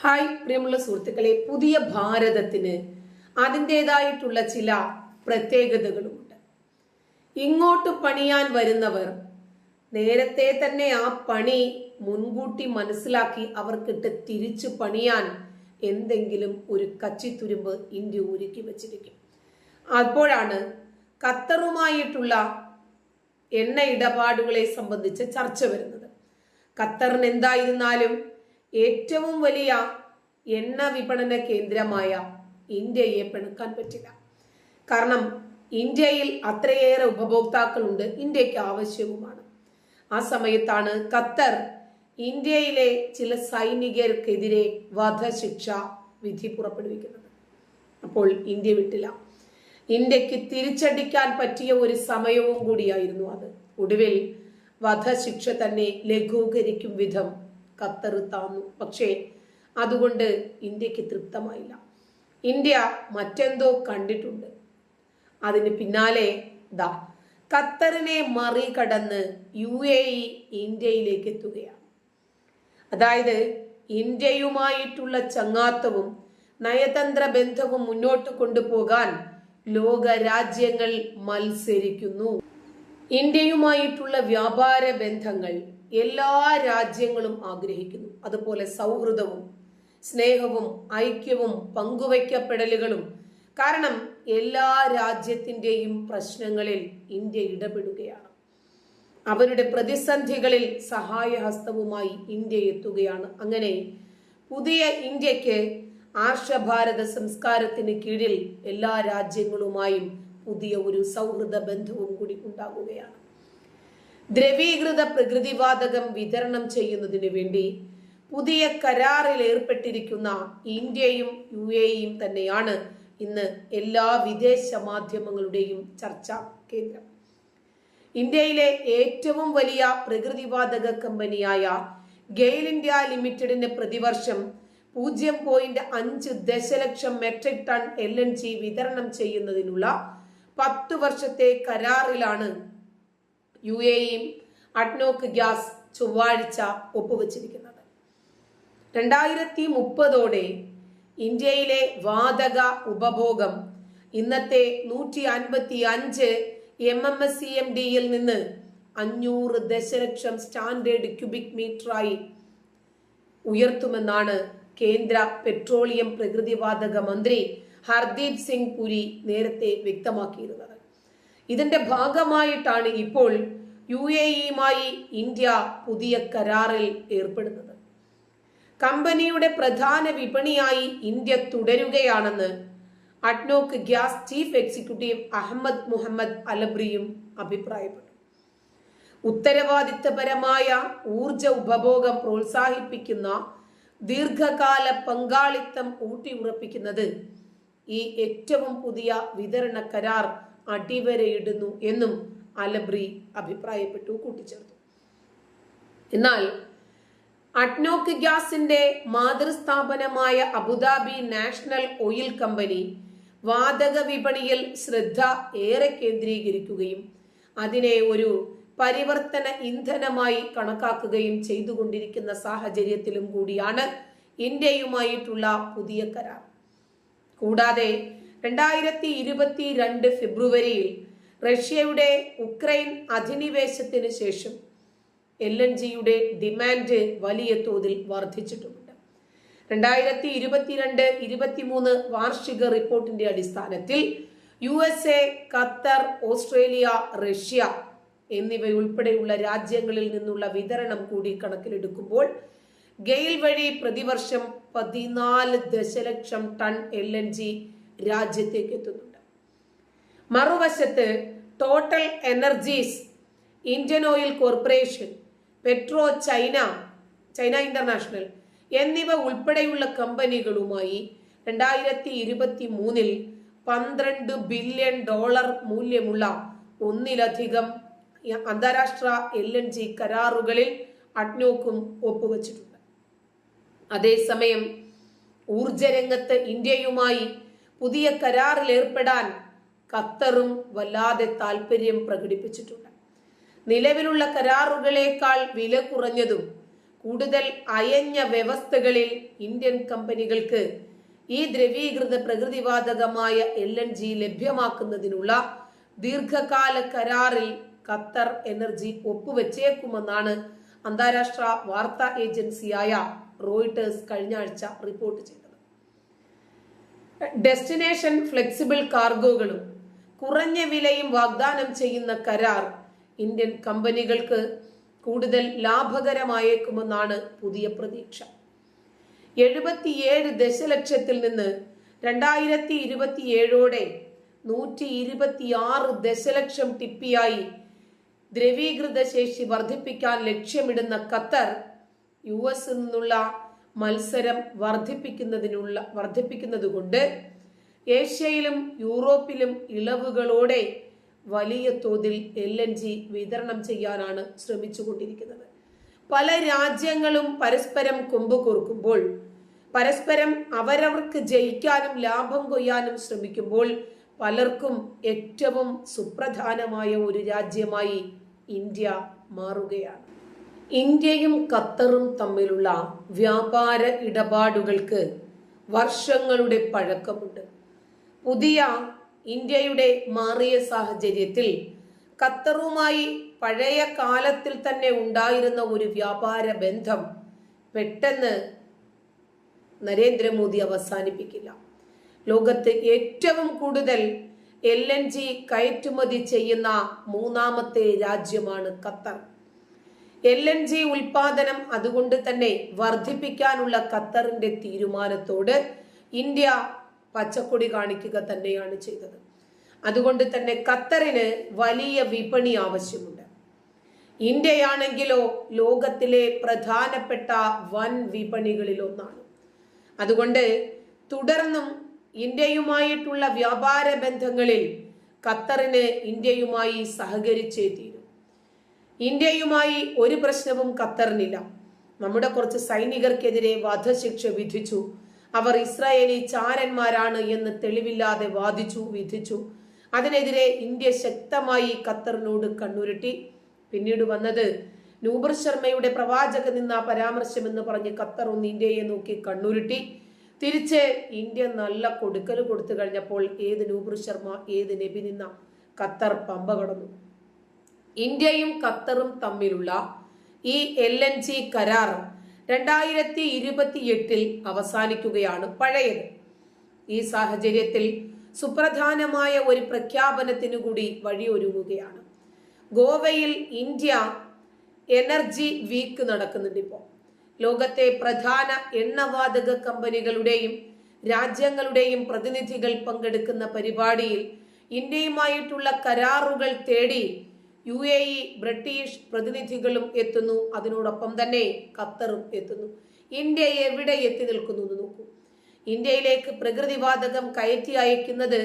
Hi പ്രിയമുള്ള സുഹൃത്തുക്കളെ പുതിയ ഭാരതത്തിന് അതിന്റെതായിട്ടുള്ള ചില പ്രത്യേകതകളുമുണ്ട്. ഇങ്ങോട്ട് പണിയാൻ വരുന്നവർ നേരത്തെ തന്നെ ആ പണി മുൻകൂട്ടി മനസ്സിലാക്കി അവർക്കിട്ട് തിരിച്ചു പണിയാൻ എന്തെങ്കിലും ഒരു കച്ചിത്തുരുമ്പ് ഇന്ത്യ ഒരുക്കി വച്ചിരിക്കും. അപ്പോഴാണ് ഖത്തറുമായിട്ടുള്ള എണ്ണ ഇടപാടുകളെ സംബന്ധിച്ച് ചർച്ച വരുന്നത്. ഖത്തറിന് എന്തായിരുന്നാലും ഏറ്റവും വലിയ എണ്ണ വിപണന കേന്ദ്രമായ ഇന്ത്യയെ പിണക്കാൻ പറ്റില്ല. കാരണം ഇന്ത്യയിൽ അത്രയേറെ ഉപഭോക്താക്കളുണ്ട്. ഇന്ത്യയ്ക്ക് ആവശ്യവുമാണ്. ആ സമയത്താണ് ഖത്തർ ഇന്ത്യയിലെ ചില സൈനികർക്കെതിരെ വധശിക്ഷ വിധി പുറപ്പെടുവിക്കുന്നത്. അപ്പോൾ ഇന്ത്യ വിട്ടില്ല. ഇന്ത്യയ്ക്ക് തിരിച്ചടിക്കാൻ പറ്റിയ ഒരു സമയവും കൂടിയായിരുന്നു അത്. ഒടുവിൽ വധശിക്ഷ തന്നെ ലഘൂകരിക്കും വിധം ഖത്തർ താന്നു പക്ഷേ അതുകൊണ്ട് ഇന്ത്യയ്ക്ക് തൃപ്തമായില്ല. ഇന്ത്യ മറ്റെന്തോ കണ്ടിട്ടുണ്ട്. അതിന് പിന്നാലെ ദാ ഖത്തറിനെ മറികടന്ന് യു എ ഇ ഇന്ത്യയിലേക്ക് എത്തുകയാണ്. അതായത് ഇന്ത്യയുമായിട്ടുള്ള ചങ്ങാത്തവും നയതന്ത്ര ബന്ധവും മുന്നോട്ട് കൊണ്ടുപോകാൻ ലോക രാജ്യങ്ങൾ മത്സരിക്കുന്നു. ഇന്ത്യയുമായിട്ടുള്ള വ്യാപാര ബന്ധങ്ങൾ എല്ലാ രാജ്യങ്ങളും ആഗ്രഹിക്കുന്നു. അതുപോലെ സൗഹൃദവും സ്നേഹവും ഐക്യവും പങ്കുവയ്ക്കപ്പെടലുകളും. കാരണം എല്ലാ രാജ്യത്തിന്റെയും പ്രശ്നങ്ങളിൽ ഇന്ത്യ ഇടപെടുകയാണ്. അവരുടെ പ്രതിസന്ധികളിൽ സഹായഹസ്തവുമായി ഇന്ത്യ എത്തുകയാണ്. അങ്ങനെ പുതിയ ഇന്ത്യയ്ക്ക് ആർഷഭാരത സംസ്കാരത്തിന് കീഴിൽ എല്ലാ രാജ്യങ്ങളുമായും പുതിയ ഒരു സൗഹൃദ ബന്ധവും കൂടി ഉണ്ടാകുകയാണ്. ദ്രവീകൃത പ്രകൃതിവാതകം വിതരണം ചെയ്യുന്നതിന് വേണ്ടി പുതിയ കരാറിൽ ഏർപ്പെട്ടിരിക്കുന്ന ഇന്ത്യയും യു എയും തന്നെയാണ് ഇന്ന് എല്ലാ വിദേശ മാധ്യമങ്ങളുടെയും ചർച്ചാ കേന്ദ്രം. ഇന്ത്യയിലെ ഏറ്റവും വലിയ പ്രകൃതിവാതക കമ്പനിയായ ഗെയിൽ ഇന്ത്യ ലിമിറ്റഡിന് പ്രതിവർഷം പൂജ്യം പോയിന്റ് അഞ്ച് ദശലക്ഷം metric ton L N G വിതരണം ചെയ്യുന്നതിനുള്ള പത്തു വർഷത്തെ കരാറിലാണ് യു എയും അഡ്നോക്ക് ഗ്യാസ് ചൊവ്വാഴ്ച ഒപ്പുവച്ചിരിക്കുന്നത്. രണ്ടായിരത്തി മുപ്പതോടെ ഇന്ത്യയിലെ വാതക ഉപഭോഗം ഇന്നത്തെ നൂറ്റി അൻപത്തി അഞ്ച് M M S C M ഡിയിൽ നിന്ന് അഞ്ഞൂറ് ദശലക്ഷം സ്റ്റാൻഡേർഡ് ക്യൂബിക് മീറ്ററായി ഉയർത്തുമെന്നാണ് കേന്ദ്ര പെട്രോളിയം പ്രകൃതിവാതക മന്ത്രി ഹർദീപ് സിംഗ് പുരി നേരത്തെ വ്യക്തമാക്കിയിരുന്നത്. ഇതിന്റെ ഭാഗമായിട്ടാണ് ഇപ്പോൾ യു എ ഇയുമായി ഇന്ത്യ പുതിയ കരാറിൽ ഏർപ്പെടുന്നത്. കമ്പനിയുടെ പ്രധാന വിപണിയായി ഇന്ത്യ തുടരുകയാണെന്ന് ADNOC gas chief executive Ahmed Mohammed അലബ്രിയും അഭിപ്രായപ്പെട്ടു. ഉത്തരവാദിത്തപരമായ ഊർജ ഉപഭോഗം പ്രോത്സാഹിപ്പിക്കുന്ന ദീർഘകാല പങ്കാളിത്തം ഊട്ടിയുറപ്പിക്കുന്നത് ഈ ഏറ്റവും പുതിയ വിതരണ കരാർ അടിവരയിടുന്നു എന്നും അലബ്രി അഭിപ്രായപ്പെട്ടു കൂട്ടിച്ചേർത്തു. എന്നാൽ അഡ്നോക്ക് ഗ്യാസിന്റെ മാതൃസ്ഥാപനമായ Abu Dhabi National Oil Company വാതക വിപണിയിൽ ശ്രദ്ധ ഏറെ കേന്ദ്രീകരിക്കുകയും അതിനെ ഒരു പരിവർത്തന ഇന്ധനമായി കണക്കാക്കുകയും ചെയ്തുകൊണ്ടിരിക്കുന്ന സാഹചര്യത്തിലും കൂടിയാണ് ഇന്ത്യയുമായിട്ടുള്ള പുതിയ കരാർ. കൂടാതെ രണ്ടായിരത്തി ഇരുപത്തി രണ്ട് ഫെബ്രുവരിയിൽ റഷ്യയുടെ ഉക്രൈൻ അധിനിവേശത്തിന് ശേഷം എൽ എൻ ജിയുടെ ഡിമാൻഡ് വലിയ തോതിൽ വർദ്ധിച്ചിട്ടുമുണ്ട്. രണ്ടായിരത്തി ഇരുപത്തിരണ്ട് ഇരുപത്തിമൂന്ന് വാർഷിക റിപ്പോർട്ടിന്റെ അടിസ്ഥാനത്തിൽ U S A Qatar Australia Russia എന്നിവയുൾപ്പെടെയുള്ള രാജ്യങ്ങളിൽ നിന്നുള്ള വിതരണം കൂടി കണക്കിലെടുക്കുമ്പോൾ ഗെയിൽ വഴി പ്രതിവർഷം പതിനാല് ദശലക്ഷം ടൺ എൽ എൻ ജി രാജ്യത്തേക്ക് എത്തുന്നുണ്ട്. മറുവശത്ത് Total Energies Indian Oil Corporation PetroChina China International എന്നിവ ഉൾപ്പെടെയുള്ള കമ്പനികളുമായി രണ്ടായിരത്തി ഇരുപത്തി മൂന്നിൽ പന്ത്രണ്ട് ബില്യൺ ഡോളർ മൂല്യമുള്ള ഒന്നിലധികം അന്താരാഷ്ട്ര എൽ എൻ ജി കരാറുകളിൽ അഡ്നോക്കും ഒപ്പുവച്ചിട്ടുണ്ട്. അതേസമയം ഊർജരംഗത്ത് ഇന്ത്യയുമായി പുതിയ കരാറിൽ ഏർപ്പെടാൻ ഖത്തറും വല്ലാതെ താല്പര്യം പ്രകടിപ്പിച്ചിട്ടുണ്ട്. നിലവിലുള്ള കരാറുകളേക്കാൾ വില കുറഞ്ഞതും കൂടുതൽ അയഞ്ഞ വ്യവസ്ഥകളിൽ ഇന്ത്യൻ കമ്പനികൾക്ക് ഈ ദ്രവീകൃത പ്രകൃതിവാതകമായ എൽ എൻ ജി ലഭ്യമാക്കുന്നതിനുള്ള ദീർഘകാല കരാറിൽ ഖത്തർ എനർജി ഒപ്പുവെച്ചേക്കുമെന്നാണ് അന്താരാഷ്ട്ര വാർത്താ ഏജൻസിയായ റോയിട്ടേഴ്സ് കഴിഞ്ഞ ആഴ്ച റിപ്പോർട്ട് ചെയ്തത്. ഡെസ്റ്റിനേഷൻ ഫ്ലെക്സിബിൾ കാർഗോകളും കുറഞ്ഞ വിലയും വാഗ്ദാനം ചെയ്യുന്ന കരാർ ഇന്ത്യൻ കമ്പനികൾക്ക് കൂടുതൽ ലാഭകരമായേക്കുമെന്നാണ് പുതിയ പ്രതീക്ഷ. എഴുപത്തിയേഴ് ദശലക്ഷത്തിൽ നിന്ന് രണ്ടായിരത്തി ഇരുപത്തിയേഴോടെ നൂറ്റി ഇരുപത്തിയാറ് ദശലക്ഷം ടിപ്പിയായി ദ്രവീകൃത ശേഷി വർദ്ധിപ്പിക്കാൻ ലക്ഷ്യമിടുന്ന ഖത്തർ യു എസ് നിന്നുള്ള മത്സരം വർദ്ധിപ്പിക്കുന്നതിനുള്ള വർദ്ധിപ്പിക്കുന്നതുകൊണ്ട് ഏഷ്യയിലും യൂറോപ്പിലും ഇളവുകളോടെ വലിയ തോതിൽ എൽ എൻ ജി വിതരണം ചെയ്യാനാണ് ശ്രമിച്ചുകൊണ്ടിരിക്കുന്നത്. പല രാജ്യങ്ങളും പരസ്പരം കൊമ്പ് കോർക്കുമ്പോൾ പരസ്പരം അവരവർക്ക് ജയിക്കാനും ലാഭം കൊയ്യാനും ശ്രമിക്കുമ്പോൾ പലർക്കും ഏറ്റവും സുപ്രധാനമായ ഒരു രാജ്യമായി ഇന്ത്യ മാറുകയാണ്. ഇന്ത്യയും ഖത്തറും തമ്മിലുള്ള വ്യാപാര ഇടപാടുകൾക്ക് വർഷങ്ങളുടെ പഴക്കമുണ്ട്. പുതിയ ഇന്ത്യയുടെ മാറിയ സാഹചര്യത്തിൽ ഖത്തറുമായി പഴയ കാലത്തിൽ തന്നെ ഉണ്ടായിരുന്ന ഒരു വ്യാപാര ബന്ധം പെട്ടെന്ന് നരേന്ദ്രമോദി അവസാനിപ്പിക്കില്ല. ലോകത്ത് ഏറ്റവും കൂടുതൽ എൽ എൻ ജി കയറ്റുമതി ചെയ്യുന്ന മൂന്നാമത്തെ രാജ്യമാണ് ഖത്തർ. എൽ എൻ ജി ഉൽപാദനം അതുകൊണ്ട് തന്നെ വർദ്ധിപ്പിക്കാനുള്ള ഖത്തറിന്റെ തീരുമാനത്തോട് ഇന്ത്യ പച്ചക്കൊടി കാണിക്കുക തന്നെയാണ് ചെയ്തത്. അതുകൊണ്ട് തന്നെ ഖത്തറിന് വലിയ വിപണി ആവശ്യമുണ്ട്. ഇന്ത്യയാണെങ്കിലോ ലോകത്തിലെ പ്രധാനപ്പെട്ട വൻ വിപണികളിൽ ഒന്നാണ്. അതുകൊണ്ട് തുടർന്നും ഇന്ത്യയുമായിട്ടുള്ള വ്യാപാര ബന്ധങ്ങളിൽ ഖത്തറിന് ഇന്ത്യയുമായി സഹകരിച്ചേ തീരും. ഇന്ത്യയുമായി ഒരു പ്രശ്നവും ഖത്തറിനില്ല. നമ്മുടെ കുറച്ച് സൈനികർക്കെതിരെ വധശിക്ഷ വിധിച്ചു. അവർ ഇസ്രായേലി ചാരന്മാരാണ് എന്ന് തെളിവില്ലാതെ വാദിച്ചു വിധിച്ചു. അതിനെതിരെ ഇന്ത്യ ശക്തമായി ഖത്തറിനോട് കണ്ണുരുട്ടി. പിന്നീട് വന്നത് നൂബർ ശർമ്മയുടെ പ്രവാചക നിന്ന പരാമർശം എന്ന് പറഞ്ഞ് ഖത്തർ ഒന്ന് ഇന്ത്യയെ നോക്കി കണ്ണുരുട്ടി. തിരിച്ച് ഇന്ത്യ നല്ല കൊടുക്കൽ കൊടുത്തു കഴിഞ്ഞപ്പോൾ ഏത് നൂബർ ശർമ്മ ഏത് നബി നിന്ന ഖത്തർ പമ്പ കടന്നു. ഇന്ത്യയും ഖത്തറും തമ്മിലുള്ള ഈ എൽ എൻ ജി കരാർ രണ്ടായിരത്തി ഇരുപത്തി എട്ടിൽ അവസാനിക്കുകയാണ് പഴയത്. ഈ സാഹചര്യത്തിൽ സുപ്രധാനമായ ഒരു പ്രഖ്യാപനത്തിനു കൂടി വഴിയൊരുങ്ങുകയാണ്. ഗോവയിൽ ഇന്ത്യ എനർജി വീക്ക് നടക്കുന്നുണ്ട് ഇപ്പോൾ. ലോകത്തെ പ്രധാന എണ്ണവാതക കമ്പനികളുടെയും രാജ്യങ്ങളുടെയും പ്രതിനിധികൾ പങ്കെടുക്കുന്ന പരിപാടിയിൽ ഇന്ത്യയുമായിട്ടുള്ള കരാറുകൾ തേടി യു എ ഇ ബ്രിട്ടീഷ് പ്രതിനിധികളും എത്തുന്നു. അതിനോടൊപ്പം തന്നെ ഖത്തറും എത്തുന്നു. ഇന്ത്യ എവിടെ എത്തി നിൽക്കുന്നു എന്ന് നോക്കൂ. ഇന്ത്യയിലേക്ക് പ്രകൃതിവാതകം കയറ്റി അയക്കുന്നത്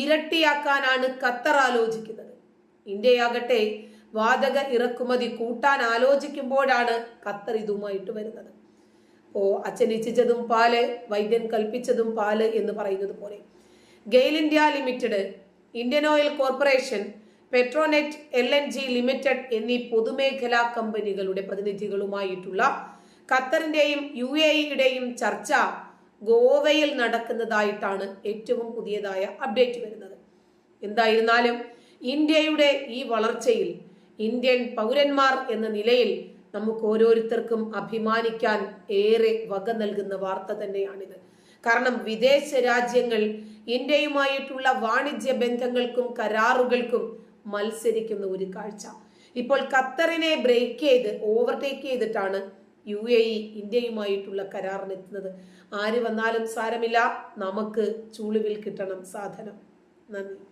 ഇരട്ടിയാക്കാനാണ് ഖത്തർ ആലോചിക്കുന്നത്. ഇന്ത്യയാകട്ടെ വാതക ഇറക്കുമതി കൂട്ടാൻ ആലോചിക്കുമ്പോഴാണ് ഖത്തർ ഇതുമായിട്ട് വരുന്നത്. ഓ അച്ഛൻ ഇച്ഛിച്ചതും പാൽ വൈദ്യൻ കൽപ്പിച്ചതും പാൽ എന്ന് പറയുന്നത് പോലെ. GAIL India Limited Indian Oil Corporation Petronet L N G Limited എന്നീ പൊതുമേഖലാ കമ്പനികളുടെ പ്രതിനിധികളുമായിട്ടുള്ള ഖത്തറിന്റെയും യു എ ഇയുടെയും ചർച്ച ഗോവയിൽ നടക്കുന്നതായിട്ടാണ് ഏറ്റവും പുതിയതായ അപ്ഡേറ്റ് വരുന്നത്. എന്തായിരുന്നാലും ഇന്ത്യയുടെ ഈ വളർച്ചയിൽ ഇന്ത്യൻ പൗരന്മാർ എന്ന നിലയിൽ നമുക്ക് ഓരോരുത്തർക്കും അഭിമാനിക്കാൻ ഏറെ വക നൽകുന്ന വാർത്ത തന്നെയാണിത്. കാരണം വിദേശ രാജ്യങ്ങൾ ഇന്ത്യയുമായിട്ടുള്ള വാണിജ്യ ബന്ധങ്ങൾക്കും കരാറുകൾക്കും മത്സരിക്കുന്ന ഒരു കാഴ്ച. ഇപ്പോൾ ഖത്തറിനെ ബ്രേക്ക് ചെയ്ത് ഓവർടേക്ക് ചെയ്തിട്ടാണ് യു എ ഇ ഇന്ത്യയുമായിട്ടുള്ള കരാറിനെത്തുന്നത്. ആര് വന്നാലും സാരമില്ല. നമുക്ക് ചൂളുവിൽ കിട്ടണം സാധനം. നന്ദി.